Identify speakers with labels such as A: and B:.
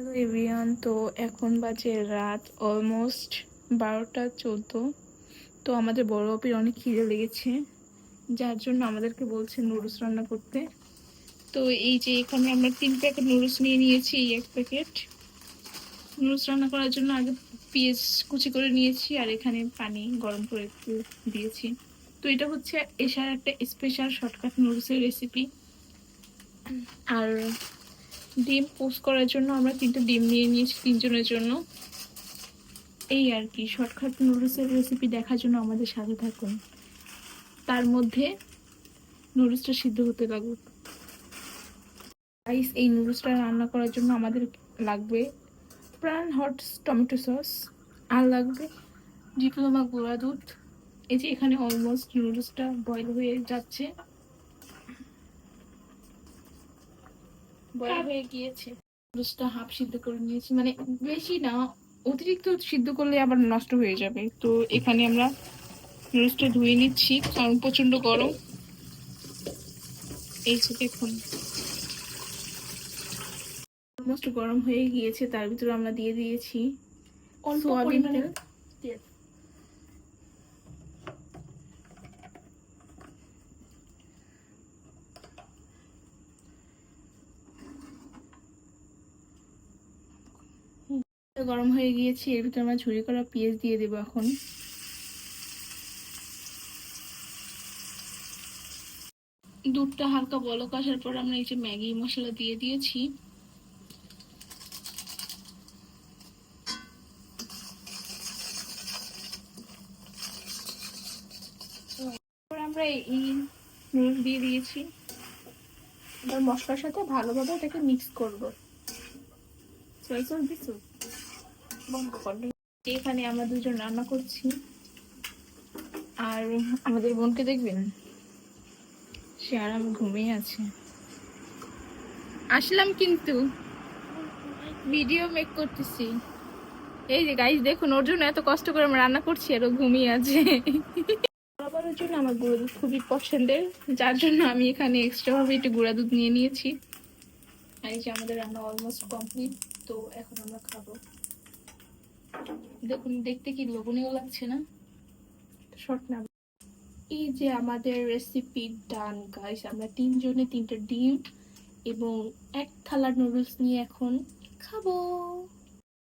A: Hello everyone, তো এখন বাজে রাত অলমোস্ট বারোটা চোদ্দ। তো আমাদের বড় অপির অনেক খিদে লেগেছে, যার জন্য আমাদেরকে বলছে নুডলস রান্না করতে। তো এই যে এখানে আমরা তিন প্যাকেট নুডলস নিয়ে নিয়েছি, এই এক প্যাকেট। নুডলস রান্না করার জন্য আগে পেঁয়াজ কুচি করে নিয়েছি আর এখানে পানি গরম করে একটু দিয়েছি। তো এটা হচ্ছে এশার একটা স্পেশাল শর্টকাট নুডলসের রেসিপি আর ডিম পোস্ট করার জন্য, আমরা তিনটে ডিম নিয়ে নিয়েছি তিনজনের জন্য। এই আর কি শর্টকাট নুডলসের রেসিপি দেখার জন্য আমাদের সাথে থাকুন। তার মধ্যে নুডলসটা সিদ্ধ হতে লাগুক। রাইস এই নুডলসটা রান্না করার জন্য আমাদের লাগবে প্রাণ হট টমেটো সস আর লাগবে ডিপ্লোমা গুঁড়া দুধ। এই যে এখানে অলমোস্ট নুডলসটা বয়েল হয়ে যাচ্ছে। বয়েল হয়ে। গিয়েছে। নুডলসটা হাফ সিদ্ধ করে নিয়েছি। মানে বেশি না অতিরিক্ত সিদ্ধ করলে আবার নষ্ট হয়ে যাবে। তো এখানে আমরা নুডলসটা ধুয়ে নিচ্ছি কারণ প্রচণ্ড গরম। এই যে দেখুন। অলমোস্ট গরম হয়ে গিয়েছে তার ভিতরে আমরা দিয়ে দিয়েছি
B: অল্প পরিমাণে
A: তেল গরম হয়ে গিয়েছে, এর ভিতরে আমরা ঝুরি করা পেঁয়াজ দিয়ে দেবো এখন। দুধটা হালকা বলক আসার পর আমরা এই যে ম্যাগি মশলা দিয়ে দিয়েছি। আমরা এই নুন দিয়ে দিয়েছি। মশলার সাথে ভালোভাবে এটাকে মিক্স করব। সয়া এখানে আমরা দুজন রান্না করছি। আর আমাদের বোনকে দেখবেন? সে আরাম ঘুমিয়ে আছে। আসলাম কিন্তু। ভিডিও মেক করতেছি। এই যে গাইস দেখুন, ওর জন্য এত কষ্ট করে আমরা রান্না করছি আর ঘুমিয়ে আছে। বাবার জন্য আমার গুঁড়ো দুধ খুবই পছন্দের। যার জন্য আমি এখানে এক্সট্রা ভাবে একটু গুঁড়া দুধ নিয়ে নিয়েছি। আর এই যে আমাদের রান্না অলমোস্ট কমপ্লিট তো এখন আমরা খাব। দেখুন দেখতে কি লোভনীয় লাগছে না? শর্ট না। এই যে আমাদের রেসিপি ডান গাইস আমরা তিনজনে তিনটা ডিম এবং এক থালা নুডলস নিয়ে এখন খাব।